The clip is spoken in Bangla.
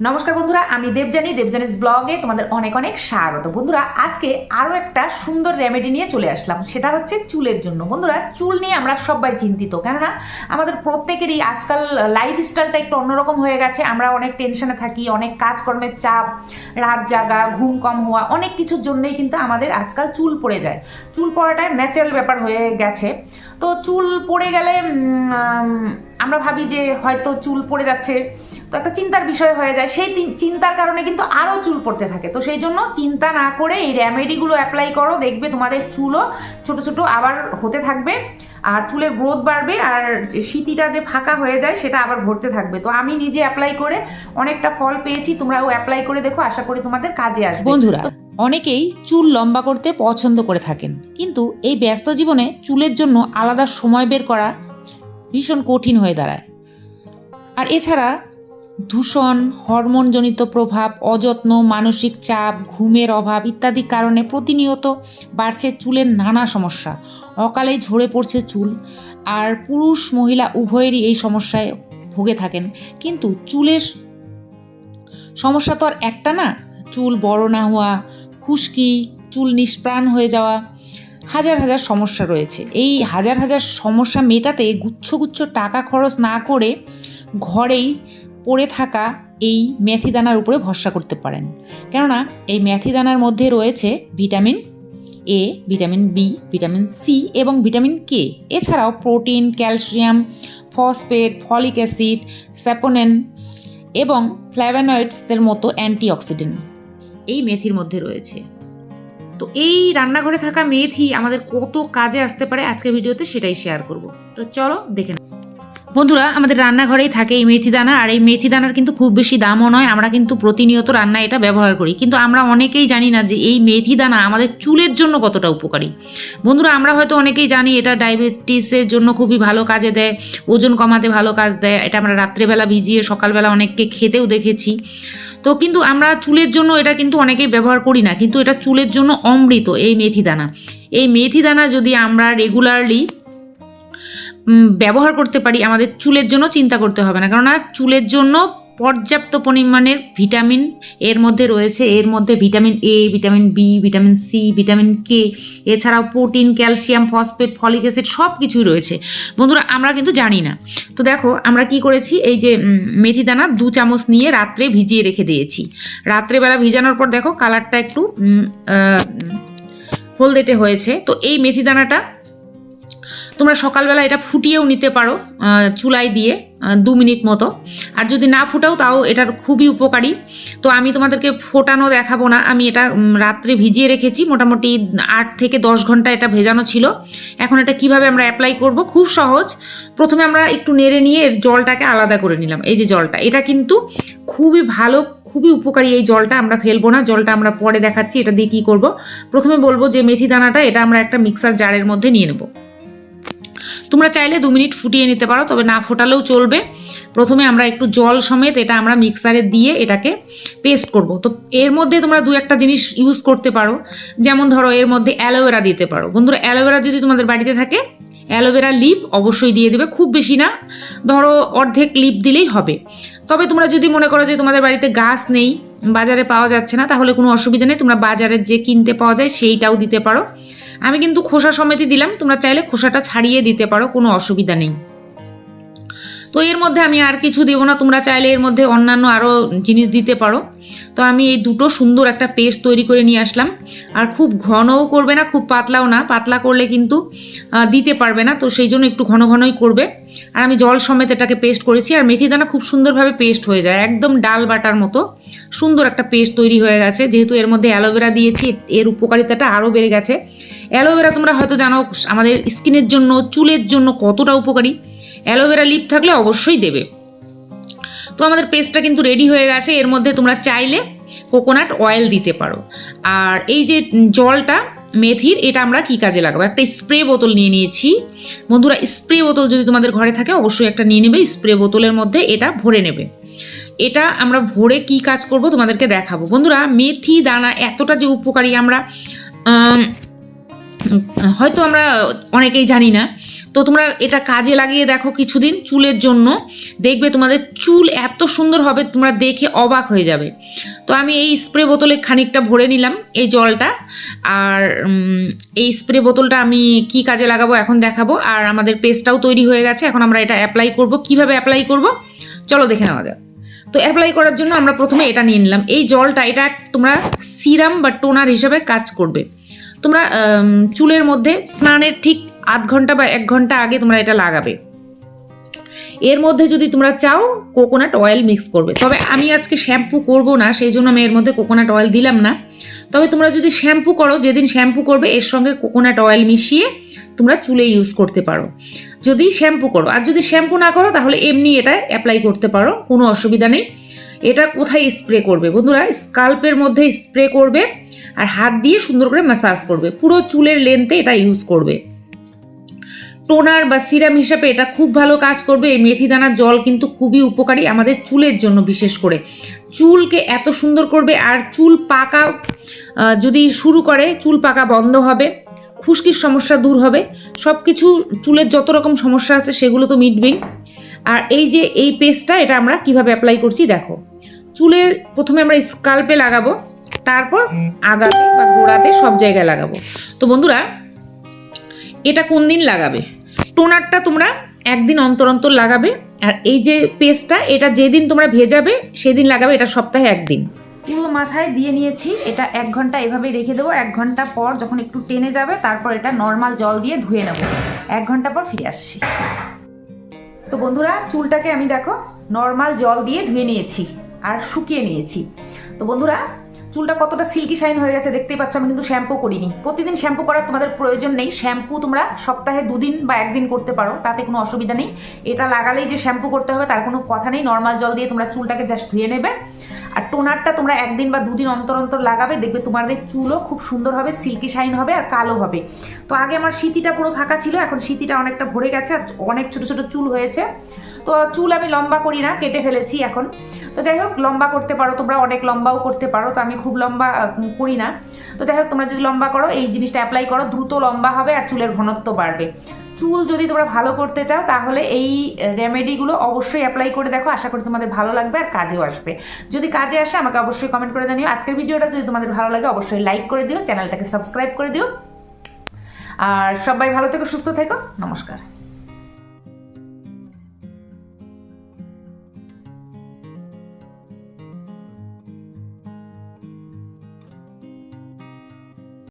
নমস্কার বন্ধুরা, আমি দেবজানি দেবজানিস ব্লগে তোমাদের অনেক অনেক স্বাগত। বন্ধুরা, আজকে আরও একটা সুন্দর রেমেডি নিয়ে চলে আসলাম। সেটা হচ্ছে চুলের জন্য। বন্ধুরা, চুল নিয়ে আমরা সবাই চিন্তিত, কেননা আমাদের প্রত্যেকেরই আজকাল লাইফ স্টাইলটা একটু অন্যরকম হয়ে গেছে। আমরা অনেক টেনশনে থাকি, অনেক কাজকর্মের চাপ, রাত জাগা, ঘুম কম হওয়া, অনেক কিছুর জন্যই কিন্তু আমাদের আজকাল চুল পড়ে যায়। চুল পড়াটা ন্যাচারাল ব্যাপার হয়ে গেছে। তো চুল পড়ে গেলে আমরা ভাবি যে হয়তো চুল পড়ে যাচ্ছে। তো একটা চিন্তার বিষয় হয়ে যায়। সেই চিন্তার কারণে কিন্তু আরও চুল পড়তে থাকে। তো সেই জন্য চিন্তা না করে এই রেমেডিগুলো অ্যাপ্লাই করো। দেখবে তোমাদের চুলও ছোট ছোট আবার হতে থাকবে। আর চুলের গ্রোথ বাড়বে আর যে সিতিটা যে ফাঁকা হয়ে যায় সেটা আবার ভরতে থাকবে। তো আমি নিজে অ্যাপ্লাই করে অনেকটা ফল পেয়েছি। তোমরাও অ্যাপ্লাই করে দেখো। আশা করি তোমাদের কাজে আসবে। বন্ধুরা, অনেকেই চুল লম্বা করতে পছন্দ করে থাকেন। কিন্তু এই ব্যস্ত জীবনে চুলের জন্য আলাদা সময় বের করা ভীষণ কঠিন হয়ে দাঁড়ায়। আর এছাড়া দূষণ, হরমোনজনিত প্রভাব, অযত্ন, মানসিক চাপ, ঘুমের অভাব ইত্যাদি কারণে প্রতিনিয়ত বাড়ছে চুলের নানা সমস্যা। অকালেই ঝরে পড়ছে চুল। আর পুরুষ, মহিলা উভয়েরই এই সমস্যায় ভুগে থাকেন। কিন্তু চুলের সমস্যা তো আর একটা না। চুল বড় না হওয়া, খুশকি, চুল নিষ্প্রাণ হয়ে যাওয়া হাজার হাজার সমস্যা রয়েছে। এই হাজার হাজার সমস্যা মেটাতে গুচ্ছ গুচ্ছ টাকা খরচ না করে ঘরেই পড়ে থাকা এই মেথি দানার উপরে ভরসা করতে পারেন। কেননা এই মেথি দানার মধ্যে রয়েছে vitamin A, vitamin B, vitamin C এবং ভিটামিন কে। এছাড়াও protein, calcium, phosphate, folic acid, saponin এবং ফ্ল্যাভানয়েডসের মতো অ্যান্টিঅক্সিডেন্ট এই মেথির মধ্যে রয়েছে। তো এই রান্নাঘরে থাকা মেথি আমাদের কত কাজে আসতে পারে আজকের ভিডিওতে সেটাই শেয়ার করব। তো চলো দেখে। বন্ধুরা, আমাদের রান্নাঘরেই থাকে এই মেথি দানা, আর এই মেথি দানার কিন্তু খুব বেশি দামও নয়, আমরা কিন্তু প্রতিনিয়ত রান্না এটা ব্যবহার করি। কিন্তু আমরা অনেকেই জানি না যে এই মেথি দানা আমাদের চুলের জন্য কতটা উপকারী। বন্ধুরা, আমরা হয়তো অনেকেই জানি এটা ডায়াবেটিসের জন্য খুবই ভালো কাজে দেয়, ওজন কমাতে ভালো কাজ দেয়, এটা আমরা রাত্রেবেলা ভিজিয়ে সকালবেলা অনেককে খেতেও দেখেছি। তো কিন্তু আমরা চুলের জন্য এটা কিন্তু অনেকেই ব্যবহার করি না, কিন্তু এটা চুলের জন্য অমৃত, এই মেথি দানা। এই মেথি দানা যদি আমরা রেগুলারলি ব্যবহার করতে পারি, আমাদের চুলের জন্য চিন্তা করতে হবে না, কেননা চুলের জন্য পর্যাপ্ত পরিমাণের ভিটামিন এর মধ্যে রয়েছে। এর মধ্যে vitamin A vitamin B vitamin C vitamin K এছাড়াও protein calcium phosphate folic acid সব কিছুই রয়েছে। বন্ধুরা, আমরা কিন্তু জানি না। তো দেখো, আমরা কি করেছি? এই যে মেথি দানা দু চামচ নিয়ে রাত্রে ভিজিয়ে রেখে দিয়েছি। রাত্রেবেলা ভিজানোর পর দেখো কালারটা একটু হলদেটে হয়েছে। তো এই মেথি দানাটা তোমরা সকালবেলা এটা ফুটিয়েও নিতে পারো চুলায় দিয়ে দু মিনিট মতো। আর যদি না ফুটাও, তাও এটার খুবই উপকারী। তো আমি তোমাদেরকে ফোটানো দেখাবো না। আমি এটা রাত্রে ভিজিয়ে রেখেছি। মোটামুটি আট থেকে দশ ঘণ্টা এটা ভেজানো ছিল। এখন এটা কীভাবে আমরা অ্যাপ্লাই করব? খুব সহজ। প্রথমে আমরা একটু নেড়ে নিয়ে এর জলটাকে আলাদা করে নিলাম। এই যে জলটা, এটা কিন্তু খুবই ভালো, খুবই উপকারী এই জলটা। আমরা ফেলব না। জলটা আমরা পরে দেখাচ্ছি, এটা দিয়ে কী করব? প্রথমে বলব যে মেথি দানাটা এটা আমরা একটা মিক্সার জারের মধ্যে নিয়ে নেব। তোমরা চাইলে দু মিনিট ফুটিয়ে নিতে পারো, তবে না ফোটালেও চলবে। প্রথমে আমরা একটু জল সমেত এটা আমরা মিক্সারে দিয়ে এটাকে পেস্ট করব। তো এর মধ্যে তোমরা দু একটা জিনিস ইউজ করতে পারো। যেমন ধরো, এর মধ্যে অ্যালোভেরা দিতে পারো। বন্ধুরা অ্যালোভেরা যদি তোমাদের বাড়িতে থাকে অ্যালোভেরা লিপ অবশ্যই দিয়ে দেবে। খুব বেশি না, ধরো অর্ধেক লিপ দিলেই হবে। তবে তোমরা যদি মনে করো যে তোমাদের বাড়িতে গাছ নেই, বাজারে পাওয়া যাচ্ছে না, তাহলে কোনো অসুবিধা নেই। তোমরা বাজারে যে কিনতে পাওয়া যায়, সেইটাও দিতে পারো। আমি কিন্তু খোসা সমেতই দিলাম তোমরা চাইলে খোসাটা ছাড়িয়ে দিতে পারো কোনো অসুবিধা নেই। তো এর মধ্যে আমি আর কিছু দেবো না। তোমরা চাইলে এর মধ্যে অন্যান্য আরও জিনিস দিতে পারো। তো আমি এই দুটো সুন্দর একটা পেস্ট তৈরি করে নিয়ে আসলাম। আর খুব ঘনও করবে না, খুব পাতলাও না। পাতলা করলে কিন্তু দিতে পারবে না। তো সেই জন্য একটু ঘন ঘনই করবে। আর আমি জল সমেত এটাকে পেস্ট করেছি। আর মেথি দানা খুব সুন্দরভাবে পেস্ট হয়ে যায়। একদম ডাল বাটার মতো সুন্দর একটা পেস্ট তৈরি হয়ে গেছে। যেহেতু এর মধ্যে অ্যালোভেরা দিয়েছি, এর উপকারিতাটা আরও বেড়ে গেছে। অ্যালোভেরা তোমরা হয়তো জানো, আমাদের স্কিনের জন্য, চুলের জন্য কতটা উপকারী। অ্যালোভেরা লিপ থাকলে অবশ্যই দেবে। তো আমাদের পেস্টটা কিন্তু রেডি হয়ে গেছে। এর মধ্যে তোমরা চাইলে কোকোনাট অয়েল দিতে পারো। আর এই যে জলটা, মেথির, এটা আমরা কি কাজে লাগাবো? একটা স্প্রে বোতল নিয়ে নিয়েছি। বন্ধুরা স্প্রে বোতল যদি তোমাদের ঘরে থাকে, অবশ্যই একটা নিয়ে নেবে। স্প্রে বোতলের মধ্যে এটা ভরে নেবে। এটা আমরা ভরে কি কাজ করব তোমাদেরকে দেখাবো। বন্ধুরা, মেথি দানা এতটা যে উপকারী আমরা হয়তো আমরা অনেকেই জানি না তো তোমরা এটা কাজে লাগিয়ে দেখো কিছুদিন চুলের জন্য। দেখবে তোমাদের চুল এত সুন্দর হবে, তোমরা দেখে অবাক হয়ে যাবে। তো আমি এই স্প্রে বোতলে খানিকটা ভরে নিলাম এই জলটা। আর এই স্প্রে বোতলটা আমি কি কাজে লাগাবো এখন দেখাবো। আর আমাদের পেস্টটাও তৈরি হয়ে গেছে, এখন আমরা এটা অ্যাপ্লাই করব। কীভাবে অ্যাপ্লাই করব? চলো দেখে নেওয়া যাক। তো অ্যাপ্লাই করার জন্য আমরা প্রথমে এটা নিয়ে নিলাম। এই জলটা, এটা তোমরা সিরাম বা টোনার হিসাবে কাজ করবে। তোমরা চুলের মধ্যে স্নানের ঠিক আধ ঘণ্টা বা এক ঘণ্টা আগে তোমরা এটা লাগাবে। এর মধ্যে যদি তোমরা চাও কোকোনাট অয়েল মিক্স করবে। তবে আমি আজকে শ্যাম্পু করব না, সেই জন্য আমি এর মধ্যে কোকোনাট অয়েল দিলাম না। তবে তোমরা যদি শ্যাম্পু করো, যেদিন শ্যাম্পু করবে, এর সঙ্গে কোকোনাট অয়েল মিশিয়ে তোমরা চুলে ইউজ করতে পারো। যদি শ্যাম্পু করো, আর যদি শ্যাম্পু না করো, তাহলে এমনি এটা অ্যাপ্লাই করতে পারো, কোনো অসুবিধা নেই। এটা কোথায় স্প্রে করবে? বন্ধুরা স্কাল্পের মধ্যে স্প্রে করবে আর হাত দিয়ে সুন্দর করে ম্যাসাজ করবে। পুরো চুলের লেন্থে এটা ইউজ করবে। টোনার বা সিরাম হিসাবে এটা খুব ভালো কাজ করবে। এই মেথি দানার জল কিন্তু খুবই উপকারী আমাদের চুলের জন্য বিশেষ করে। চুলকে এত সুন্দর করবে আর চুল পাকা যদি শুরু করে, চুল পাকা বন্ধ হবে, খুশকির সমস্যা দূর হবে। সব কিছু চুলের যত রকম সমস্যা আছে সেগুলো তো মিটবেই। আর এই যে এই পেস্টটা এটা আমরা কীভাবে অ্যাপ্লাই করছি, দেখো। চুলের প্রথমে আমরা স্কাল্পে লাগাবো তারপর আগাতে বা গোড়াতে সব জায়গায় লাগাবো। তো বন্ধুরা এটা কোন দিন লাগাবে? টোনারটা তোমরা একদিন অন্তর অন্তর লাগাবে আর এই যে পেস্টটা এটা যেদিন তোমরা ভেজাবে সেদিন লাগাবে এটা সপ্তাহে একদিন। পুরো মাথায় দিয়ে নিয়েছি এটা এক ঘণ্টা এভাবেই রেখে দেবো। এক ঘণ্টা পর যখন একটু টেনে যাবে তারপর এটা নর্মাল জল দিয়ে ধুয়ে নেব। এক ঘণ্টা পর ফিরে আসছি। তো বন্ধুরা চুলটাকে আমি দেখো নর্মাল জল দিয়ে ধুয়ে নিয়েছি। আর শুকিয়ে নিয়েছি। তো বন্ধুরা, চুলটা কতটা সিল্কি শাইন হয়ে গেছে দেখতেই পাচ্ছ, আমি কিন্তু শ্যাম্পু করিনি। প্রতিদিন শ্যাম্পু করার তোমাদের প্রয়োজন নেই। শ্যাম্পু তোমরা সপ্তাহে দুদিন বা একদিন করতে পারো, তাতে কোনো অসুবিধা নেই। এটা লাগালেই যে শ্যাম্পু করতে হবে, তার কোনো কথা নেই। নর্মাল জল দিয়ে তোমরা চুলটাকে জাস্ট ধুয়ে নেবে। আর টোনারটা তোমরা একদিন বা দুদিন অন্তর অন্তর লাগাবে, দেখবে তোমাদের চুলও খুব সুন্দর হবে সিল্কি শাইন হবে আর কালো হবে। তো আগে আমার শীতিটা পুরো ফাঁকা ছিল, এখন সিতিটা অনেকটা ভরে গেছে আর অনেক ছোট ছোট চুল হয়েছে। তো চুল আমি লম্বা করি না, কেটে ফেলেছি এখন। তো যাই হোক, লম্বা করতে পারো, তোমরা অনেক লম্বাও করতে পারো, তো আমি খুব লম্বা করি না। তো যাই হোক, তোমরা যদি লম্বা করো, এই জিনিসটা অ্যাপ্লাই করো, দ্রুত লম্বা হবে আর চুলের ঘনত্ব বাড়বে। চুল যদি তোমরা ভালো করতে চাও, তাহলে এই রেমেডিগুলো অবশ্যই অ্যাপ্লাই করে দেখো। আশা করি তোমাদের ভালো লাগবে আর কাজেও আসবে। যদি কাজে আসে, আমাকে অবশ্যই কমেন্ট করে জানিও। আজকের ভিডিওটা যদি তোমাদের ভালো লাগে, অবশ্যই লাইক করে দিও, চ্যানেলটাকে সাবস্ক্রাইব করে দিও। আর সবাই ভালো থেকো, সুস্থ থেকো। নমস্কার।